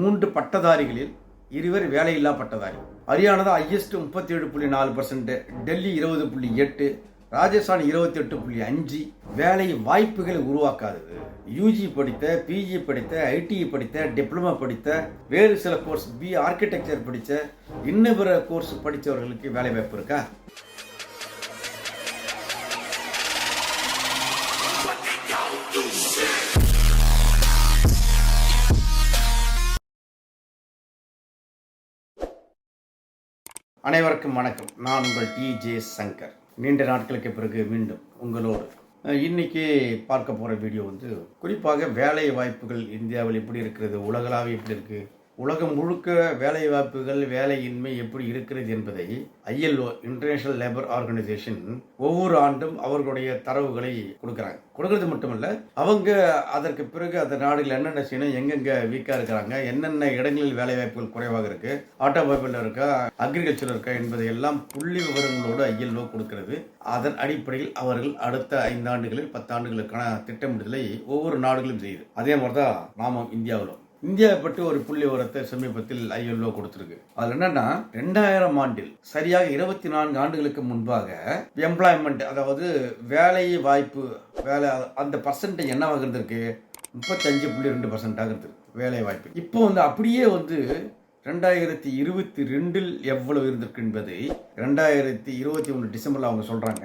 மூன்று பட்டதாரிகளில் இருவர் வேலையில்லா பட்டதாரி. ஹரியானா ஹையஸ்ட் முப்பத்தி ஏழு புள்ளி நாலு பர்சன்ட் டெல்லி இருபது புள்ளி எட்டு ராஜஸ்தான் இருபத்தி எட்டு புள்ளி அஞ்சு வேலை வாய்ப்புகளை உருவாக்காதது. யூஜி படித்த பிஜி படித்த ஐடிஇ படித்த டிப்ளமா படித்த வேறு சில கோர்ஸ் பி ஆர்கிடெக்சர் படித்த இன்னும் பிற கோர்ஸ் படித்தவர்களுக்கு வேலை வாய்ப்பு இருக்கா? அனைவருக்கும் வணக்கம். நான் உங்கள் டி ஜே சங்கர். நீண்ட நாட்களுக்கு பிறகு மீண்டும் உங்களோடு. அஹ், இன்னைக்கு பார்க்க போகிற வீடியோ வந்து குறிப்பாக வேலை வாய்ப்புகள் இந்தியாவில் எப்படி இருக்கிறது உலகளாவிய எப்படி இருக்குது உலகம் முழுக்க வேலைவாய்ப்புகள் வேலையின்மை எப்படி இருக்கிறது என்பதை ஐஎல்ஓ இன்டர்நேஷனல் லேபர் ஆர்கனைசேஷன் ஒவ்வொரு ஆண்டும் அவர்களுடைய தரவுகளை கொடுக்குறாங்க. கொடுக்கறது மட்டுமல்ல அவங்க அதற்கு பிறகு அந்த நாடுகள் என்னென்ன செய்யணும் எங்கெங்க வீக்காக இருக்கிறாங்க என்னென்ன இடங்களில் வேலைவாய்ப்புகள் குறைவாக இருக்கு ஆட்டோமொபைல் இருக்கா அக்ரிகல்ச்சர் இருக்கா என்பதை எல்லாம் புள்ளி விவரங்களோடு ஐஎல்ஓ கொடுக்கிறது. அதன் அடிப்படையில் அவர்கள் அடுத்த ஐந்தாண்டுகளில் பத்தாண்டுகளுக்கான திட்டமிடுதலை ஒவ்வொரு நாடுகளும் செய்யுது. அதே மாதிரி தான் நாமும் இந்தியாவிலும். இந்தியாவை பற்றி ஒரு புள்ளி உரத்தை சமீபத்தில் ஐஎல்ஓ கொடுத்திருக்கு. அதில் என்னன்னா ரெண்டாயிரம் ஆண்டில் சரியாக இருபத்தி நான்கு ஆண்டுகளுக்கு முன்பாக எம்ப்ளாய்மெண்ட் அதாவது வேலை வாய்ப்பு வேலை அந்த பர்சன்டேஜ் என்னவாக இருந்திருக்கு? முப்பத்தஞ்சு புள்ளி ரெண்டு பர்சன்டாக இருந்திருக்கு வேலை வாய்ப்பு. இப்போ வந்து அப்படியே வந்து ரெண்டாயிரத்தி இருபத்தி ரெண்டில் எவ்வளவு இருந்திருக்கு என்பதை ரெண்டாயிரத்தி இருபத்தி ஒன்று டிசம்பரில் அவங்க சொல்கிறாங்க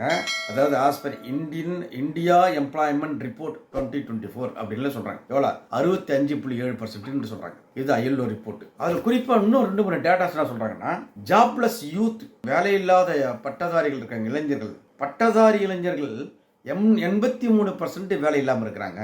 அதாவது as per Indian India employment report twenty twenty four அப்படின்னு சொல்கிறாங்க எவ்வளோ? அறுபத்தி அஞ்சு புள்ளி ஏழு பர்சன்ட்னு சொல்கிறாங்க இது ஐஎல்ஓ ரிப்போர்ட் அதில் குறிப்பாக இன்னும் ரெண்டு மூணு டேட்டாஸ் என்ன சொல்கிறாங்கன்னா ஜாப்லெஸ் யூத் வேலையில்லாத பட்டதாரிகள் இருக்காங்க இளைஞர்கள். பட்டதாரி இளைஞர்கள் எம் எண்பத்தி மூணு பர்சன்ட் வேலை இல்லாமல் இருக்கிறாங்க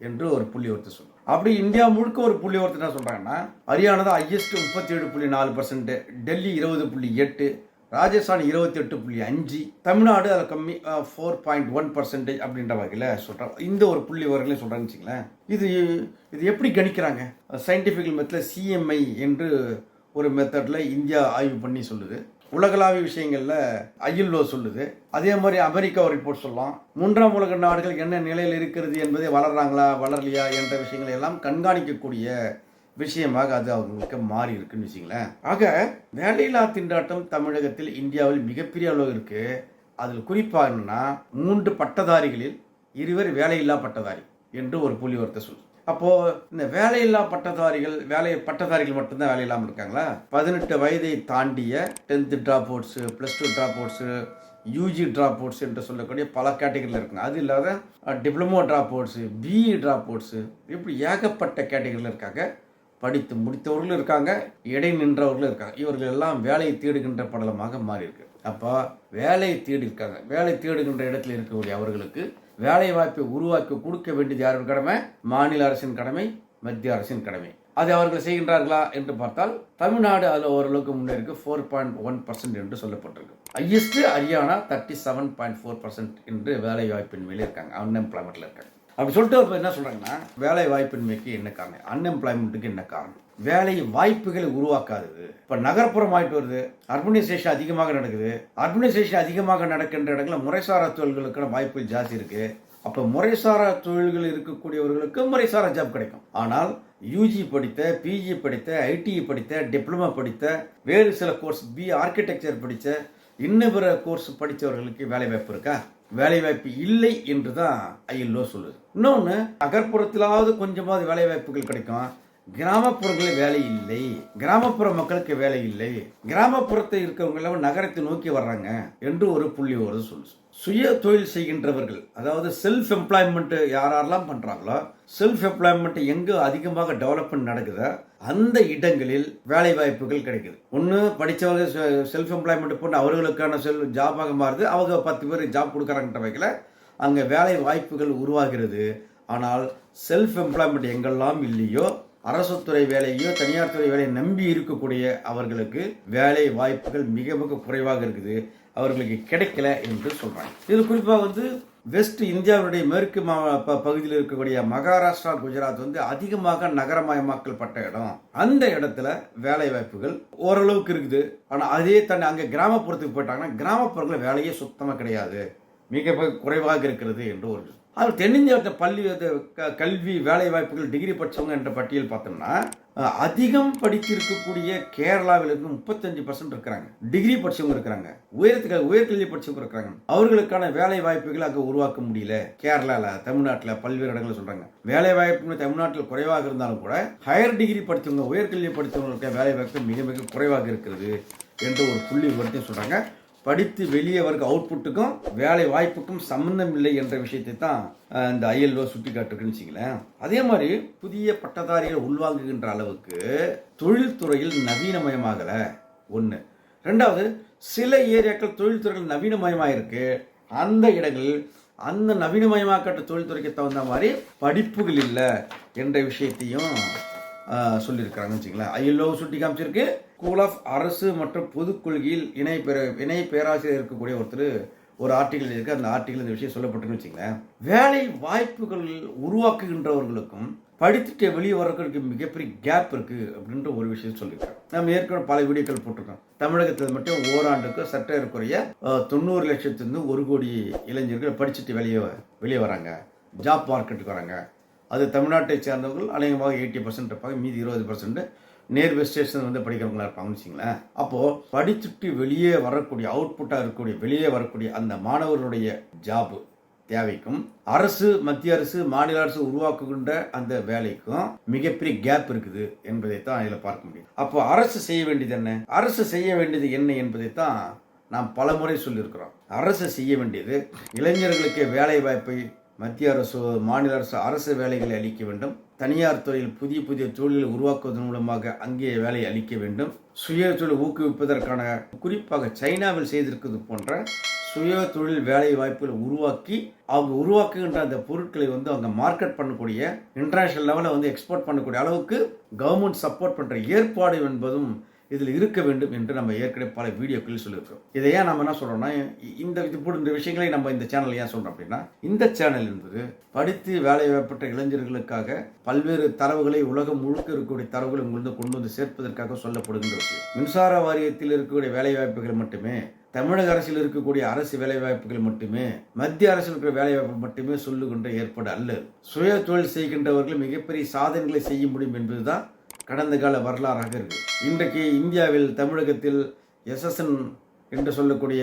என்று ஒரு புள்ளி ஒருத்தர் சொல்லுவாங்க அப்படி இந்தியா முழுக்க ஒரு புள்ளி ஒருத்தர் என்ன சொல்கிறாங்கன்னா ஹரியானா தான் ஹையஸ்ட் முப்பத்தி ஏழு புள்ளி நாலு பர்சன்ட் டெல்லி இருபது புள்ளி எட்டு ராஜஸ்தான் இருபத்தி எட்டு புள்ளி அஞ்சு தமிழ்நாடு அதில் கம்மி ஃபோர் பாயிண்ட் ஒன் பர்சன்டேஜ் அப்படின்ற வகையில் சொல்கிறாங்க இந்த ஒரு புள்ளி விவரங்களையும் சொல்கிறாங்கன்னு வச்சுங்களேன் இது இது எப்படி கணிக்கிறாங்க? சயின்டிஃபிக் மெத்தில் சிஎம்ஐ என்று ஒரு மெத்தடில் இந்தியா ஆய்வு பண்ணி சொல்லுது. உலகளாவிய விஷயங்களில் ஐஎல்ஓ சொல்லுது. அதே மாதிரி அமெரிக்கா ஒரு ரிப்போர்ட் சொல்லலாம். மூன்றாம் உலக நாடுகள் என்ன நிலையில் இருக்கிறது என்பதை வளர்றாங்களா வளரலையா என்ற விஷயங்களை எல்லாம் கண்காணிக்கக்கூடிய விஷயமாக அது அவங்களுக்கு மாறி இருக்குன்னு வச்சுங்களேன் ஆக வேலையில்லா திண்டாட்டம் தமிழகத்தில் இந்தியாவில் மிகப்பெரிய அளவு இருக்கு. அதில் குறிப்பாக என்னன்னா மூன்று பட்டதாரிகளில் இருவர் வேலையில்லா பட்டதாரி என்று ஒரு புள்ளி ஒருத்த சொல்லு அப்போது இந்த வேலையில்லா பட்டதாரிகள் வேலை பட்டதாரிகள் மட்டும்தான் வேலை இல்லாமல் இருக்காங்களா? பதினெட்டு வயதை தாண்டிய tenth dropouts plus two dropouts UG dropouts என்று சொல்லக்கூடிய பல கேட்டகரியில் இருக்குங்க. அது இல்லாத diploma dropouts BE dropouts இப்படி ஏகப்பட்ட கேட்டகரியில் இருக்காங்க. படித்து முடித்தவர்களும் இருக்காங்க இடை நின்றவர்களும் இருக்காங்க. இவர்கள் எல்லாம் வேலையை தேடுகின்ற படலமாக மாறி இருக்கு அப்போ வேலையை தேடி இருக்காங்க. வேலை தேடுகின்ற இடத்துல இருக்கக்கூடிய அவர்களுக்கு வேலை வாய்ப்பை உருவாக்கி கொடுக்க வேண்டியது யாரின் கடமை? மாநில அரசின் கடமை மத்திய அரசின் கடமை. அதை அவர்கள் செய்கின்றார்களா என்று பார்த்தால் தமிழ்நாடு அதில் ஓரளவுக்கு முன்னேறிக்கு ஃபோர் பாயிண்ட் ஒன் பர்சன்ட் என்று சொல்லப்பட்டிருக்கு. Highest Haryana thirty seven point four percent என்று வேலை வாய்ப்பின் மேலே இருக்காங்க. அன்எம்ப்ளாய்மெண்ட்டில் இருக்காங்க. அப்படி சொல்லிட்டு இப்போ என்ன சொல்கிறாங்கன்னா வேலை வாய்ப்பின்மைக்கு என்ன காரணம்? அன்எம்ப்ளாய்மெண்ட்டுக்கு என்ன காரணம்? வேலை வாய்ப்புகளை உருவாக்காதது. இப்போ நகர்ப்புறம் ஆயிட்டு வருது அர்பனைசேஷன் அதிகமாக நடக்குது. அர்பனைசேஷன் அதிகமாக நடக்கின்ற இடங்களில் முறைசாரா தொழில்களுக்கான வாய்ப்புகள் ஜாஸ்தி இருக்குது அப்போ முறைசாரா தொழில்கள் இருக்கக்கூடியவர்களுக்கு முறைசாரா ஜாப் கிடைக்கும். ஆனால் யூஜி படித்த பிஜி படித்த ஐடிஇ படித்த டிப்ளமா படித்த வேறு சில கோர்ஸ் பி ஆர்கிடெக்சர் படித்த இன்னும் பிற கோர்ஸ் படித்தவர்களுக்கு வேலை வாய்ப்பு இருக்கா? வேலை வாய்ப்பு இல்லை என்று தான் ஐஎல்ஓ சொல்லுது. இன்னொன்று நகர்ப்புறத்திலாவது கொஞ்சமாவது வேலை வாய்ப்புகள் கிடைக்கும். கிராமப்புறங்களில் வேலை இல்லை. கிராமப்புற மக்களுக்கு வேலை இல்லை. கிராமப்புறத்தில் இருக்கிறவங்க எல்லாம் நகரத்தை நோக்கி வர்றாங்க என்று ஒரு புள்ளி ஒரு சொல்லு சுய தொழில் செய்கின்றவர்கள் அதாவது செல்ஃப் எம்ப்ளாய்மெண்ட் யாரெல்லாம் பண்ணுறாங்களோ செல்ஃப் எம்ப்ளாய்மெண்ட் எங்கு அதிகமாக டெவலப்மெண்ட் நடக்குதோ அந்த இடங்களில் வேலை வாய்ப்புகள் கிடைக்குது. ஒன்று படித்தவங்க செல்ஃப் எம்ப்ளாய்மெண்ட் போட்டு அவர்களுக்கான செல் ஜாபாக மாறுது. அவங்க பத்து பேர் ஜாப் கொடுக்குறாங்கன்ற வகையில் அங்கே வேலை வாய்ப்புகள் உருவாகிறது. ஆனால் செல்ஃப் எம்ப்ளாய்மெண்ட் எங்கெல்லாம் இல்லையோ அரசு துறை வேலையோ தனியார் துறை வேலையை நம்பி இருக்கக்கூடிய அவர்களுக்கு வேலை வாய்ப்புகள் மிக மிக குறைவாக இருக்குது. அவர்களுக்கு கிடைக்கல என்று சொல்றாங்க. இது குறிப்பாக வந்து வெஸ்ட் இந்தியாவுடைய மேற்கு மா ப- பகுதியில் இருக்கக்கூடிய மகாராஷ்டிரா குஜராத் வந்து அதிகமாக நகரமயமாக்கல் பட்ட இடம். அந்த இடத்துல வேலை வாய்ப்புகள் ஓரளவுக்கு இருக்குது. ஆனால் அதே தண்ணி அங்கே கிராமப்புறத்துக்கு போயிட்டாங்கன்னா கிராமப்புறங்களில் வேலையே சுத்தமாக கிடையாது. மிக மிக குறைவாக இருக்கிறது என்று ஒரு அதில் தென்னிந்தியாவில் பள்ளி க- கல்வி வேலை வாய்ப்புகள் டிகிரி படித்தவங்க என்ற பட்டியல் பார்த்தோம்னா அதிகம் படித்திருக்கக்கூடிய கேரளாவில் இருந்து முப்பத்தஞ்சு பர்சன்ட் இருக்கிறாங்க. டிகிரி படிச்சவங்க இருக்கிறாங்க. உயரத்துக்கு உயர்கல்வி படிச்சவங்க இருக்கிறாங்க. அவர்களுக்கான வேலை வாய்ப்புகளை அங்கே உருவாக்க முடியல. கேரளாவில் தமிழ்நாட்டில் பல்வேறு இடங்களில் சொல்கிறாங்க வேலை வாய்ப்புகள் தமிழ்நாட்டில் குறைவாக இருந்தாலும் கூட ஹையர் டிகிரி படித்தவங்க உயர்கல்வி படித்தவங்களுக்கு வேலை வாய்ப்பு மிக மிக குறைவாக இருக்கிறது என்ற ஒரு புள்ளி விவரத்தையும் சொல்கிறாங்க படித்து வெளியே வர்க்க அவுட்புட்டுக்கும் வேலை வாய்ப்புக்கும் சம்பந்தம் இல்லை என்ற விஷயத்தை தான் இந்த ஐஎல்ஓ சுட்டி காட்டுக்குன்னு வச்சுங்களேன் அதே மாதிரி புதிய பட்டதாரிகள் உள்வாங்குகின்ற அளவுக்கு தொழில்துறையில் நவீனமயமாகலை. ஒன்று ரெண்டாவது சில ஏரியாக்கள் தொழில்துறைகள் நவீனமயமாக இருக்குது அந்த இடங்களில் அந்த நவீனமயமாக்கப்பட்ட தொழில்துறைக்கு தகுந்த மாதிரி படிப்புகள் இல்லை என்ற விஷயத்தையும் சொல்லியிருக்கிறாங்கன்னு வச்சுங்களேன் ஐஎல்ஓ சுட்டி காமிச்சிருக்கு. ஸ்கூல் ஆஃப் அரசு மற்றும் பொது கொள்கையில் இணை பேர இணை பேராசிரியர் இருக்கக்கூடிய ஒருத்தர் ஒரு ஆர்டிகல் இருக்கு அந்த ஆர்டிகல் இந்த விஷயம் சொல்லப்பட்டிருக்குன்னு வச்சுங்களேன் வேலை வாய்ப்புகள் உருவாக்குகின்றவர்களுக்கும் படித்துட்டு வெளியே வர்றதுக்கு மிகப்பெரிய கேப் இருக்கு அப்படின்ற ஒரு விஷயம் சொல்லியிருக்கேன் நம்ம ஏற்கனவே பல வீடியோக்கள் போட்டிருக்கோம். தமிழகத்தில் மட்டும் ஓராண்டுக்கு சட்ட ஏறக்குறைய தொண்ணூறு லட்சத்துலேருந்து ஒரு கோடி இளைஞர்கள் படிச்சுட்டு வெளியே வெளியே வராங்க. ஜாப் மார்க்கெட்டுக்கு வராங்க. அது தமிழ்நாட்டை சேர்ந்தவர்கள் அநேகமாக எயிட்டி பர்சன்ட் இருப்பாங்க மீதி இருபது பர்சன்ட் நேர்வே ஸ்டேஷன் வந்து படிக்கிறவங்களா இருப்பாங்கன்னு வச்சுங்களேன் அப்போது படிச்சுட்டு வெளியே வரக்கூடிய அவுட்புட்டாக இருக்கக்கூடிய வெளியே வரக்கூடிய அந்த மாணவர்களுடைய ஜாபு தேவைக்கும். அரசு மத்திய அரசு மாநில அரசு உருவாக்குகின்ற அந்த வேலைக்கும் மிகப்பெரிய கேப் இருக்குது என்பதை தான் இதில் பார்க்க முடியும். அப்போ அரசு செய்ய வேண்டியது என்ன? அரசு செய்ய வேண்டியது என்ன என்பதை தான் நாம் பல முறை சொல்லியிருக்கிறோம். அரசு செய்ய வேண்டியது இளைஞர்களுக்கு வேலை வாய்ப்பை மத்திய அரசு மாநில அரசு அரசு வேலைகளை அளிக்க வேண்டும். தனியார் துறையில் புதிய புதிய தொழில்களை உருவாக்குவதன் மூலமாக அங்கே வேலை அளிக்க வேண்டும். சுய தொழில் ஊக்குவிப்பதற்கான குறிப்பாக சைனாவில் செய்திருக்கிறது போன்ற சுய தொழில் வேலை வாய்ப்புகளை உருவாக்கி அவங்க உருவாக்குகின்ற அந்த பொருட்களை வந்து அவங்க மார்க்கெட் பண்ணக்கூடிய இன்டர்நேஷனல் லெவலில் வந்து எக்ஸ்போர்ட் பண்ணக்கூடிய அளவுக்கு கவர்மெண்ட் சப்போர்ட் பண்ணுற ஏற்பாடு என்பதும் இதில் இருக்க வேண்டும் என்று நம்ம ஏற்கனவே பல வீடியோக்களில் சொல்லியிருக்கோம் இதை ஏன் நம்ம என்ன சொல்கிறோம்னா இந்த இது போன்ற இந்த விஷயங்களை நம்ம இந்த சேனல் ஏன் சொல்கிறோம் அப்படின்னா இந்த சேனல் என்பது படித்து வேலைவாய்ப்பட்ட இளைஞர்களுக்காக பல்வேறு தரவுகளை உலகம் முழுக்க இருக்கக்கூடிய தரவுகளை உங்களுக்கு கொண்டு வந்து சேர்ப்பதற்காக சொல்லப்படுகின்ற விஷயம். மின்சார வாரியத்தில் இருக்கக்கூடிய வேலைவாய்ப்புகள் மட்டுமே தமிழக அரசில் இருக்கக்கூடிய அரசு வேலைவாய்ப்புகள் மட்டுமே மத்திய அரசில் இருக்கிற வேலைவாய்ப்பு மட்டுமே சொல்லுகின்ற ஏற்பாடு அல்ல. சுய தொழில் செய்கின்றவர்கள் மிகப்பெரிய சாதனைகளை செய்ய முடியும் என்பதுதான் கடந்த கால வரலாறாக இருக்கு. இன்றைக்கு இந்தியாவில் தமிழகத்தில் எஸ்எஸ்என் என்று சொல்லக்கூடிய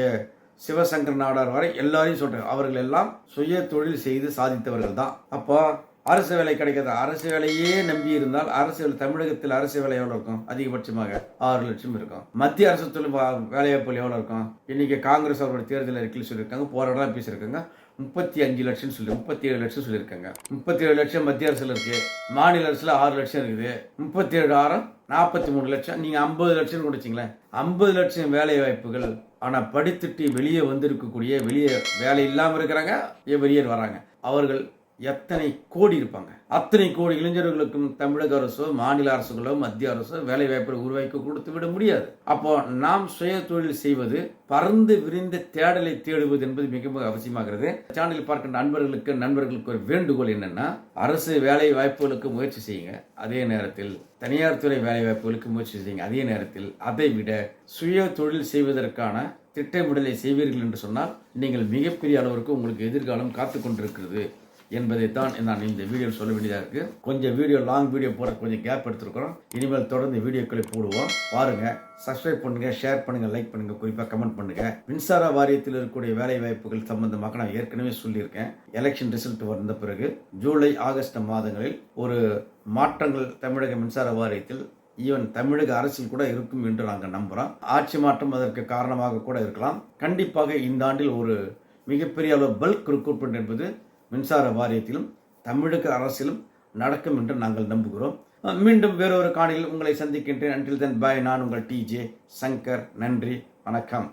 சிவசங்கர் நாடார் வரை எல்லாரையும் சொல்றாங்க அவர்கள் எல்லாம் சுய தொழில் செய்து சாதித்தவர்கள் தான். அப்போ அரசு வேலை கிடைக்காது அரசு வேலையே நம்பி இருந்தால் அரசு வேலை தமிழகத்தில் அரசு வேலை எவ்வளவு இருக்கும்? அதிகபட்சமாக ஆறு லட்சம் இருக்கும். மத்திய அரசு தொழில் வேலைவாய்ப்புகள் எவ்வளவு இருக்கும்? இன்னைக்கு காங்கிரஸ் அவரோட தேர்தல் அறிக்கையில் சொல்லியிருக்காங்க போராட பேசியிருக்காங்க. முப்பத்தி அஞ்சு லட்சம் சொல்லி முப்பத்தி ஏழு லட்சம் சொல்லியிருக்காங்க. முப்பத்தி ஏழு லட்சம் மத்திய அரசுல இருக்கு மாநில அரசுல ஆறு லட்சம் இருக்குது. முப்பத்தி ஏழு ஆறம் நாற்பத்தி மூணு லட்சம். நீங்க ஐம்பது லட்சம் கொடுத்தீங்களேன் ஐம்பது லட்சம் வேலை வாய்ப்புகள் ஆனா படித்துட்டு வெளியே வந்திருக்கக்கூடிய வெளியே வேலை இல்லாமல் இருக்கிறாங்க வெளியே வராங்க. அவர்கள் எத்தனை கோடி இருப்பாங்க? அத்தனை கோடி இளைஞர்களுக்கும் தமிழக அரசோ மாநில அரசுகளோ மத்திய அரசோ வேலை வாய்ப்பை உருவாக்கி கொடுத்து விட முடியாது. அப்போ நாம் சுய தொழில் செய்வது பறந்து விரிந்த தேடலை தேடுவது என்பது மிக மிக அவசியமாகிறது. சேனலில் பார்க்கின்ற நண்பர்களுக்கு நண்பர்களுக்கு ஒரு வேண்டுகோள் என்னன்னா அரசு வேலை வாய்ப்புகளுக்கு முயற்சி செய்யுங்க. அதே நேரத்தில் தனியார் துறை வேலை வாய்ப்புகளுக்கு முயற்சி செய்யுங்க. அதே நேரத்தில் அதை விட சுய தொழில் செய்வதற்கான திட்டமிடலை செய்வீர்கள் என்று சொன்னால் நீங்கள் மிகப்பெரிய அளவிற்கு உங்களுக்கு எதிர்காலம் காத்து கொண்டிருக்கிறது என்பதைத்தான் நான் இந்த வீடியோவில் சொல்ல வேண்டியதாக இருக்குது கொஞ்சம் வீடியோ லாங் வீடியோ போட கொஞ்சம் கேப் எடுத்துருக்குறோம். இனிமேல் தொடர்ந்து வீடியோக்களை போடுவோம். பாருங்கள் சப்ஸ்கிரைப் பண்ணுங்கள் ஷேர் பண்ணுங்கள் லைக் பண்ணுங்கள் குறிப்பாக கமெண்ட் பண்ணுங்கள் மின்சார வாரியத்தில் இருக்கக்கூடிய வேலை வாய்ப்புகள் சம்பந்தமாக நான் ஏற்கனவே சொல்லியிருக்கேன். எலெக்ஷன் ரிசல்ட் வந்த பிறகு ஜூலை ஆகஸ்ட் மாதங்களில் ஒரு மாற்றங்கள் தமிழக மின்சார வாரியத்தில் ஈவன் தமிழக அரசில் கூட இருக்கும் என்று நாங்கள் நம்புகிறோம் ஆட்சி மாற்றம் அதற்கு காரணமாக கூட இருக்கலாம். கண்டிப்பாக இந்த ஆண்டில் ஒரு மிகப்பெரிய அளவு பல்க் ரெக்ரூட்மெண்ட் என்பது மின்சார வாரியத்திலும் தமிழக அரசிலும் நடக்கும் என்று நாங்கள் நம்புகிறோம். மீண்டும் வேறொரு காணியில் உங்களை சந்திக்கின்றேன். அன்றில் தன் பாய் நான் உங்கள் டிஜே சங்கர். நன்றி. வணக்கம்.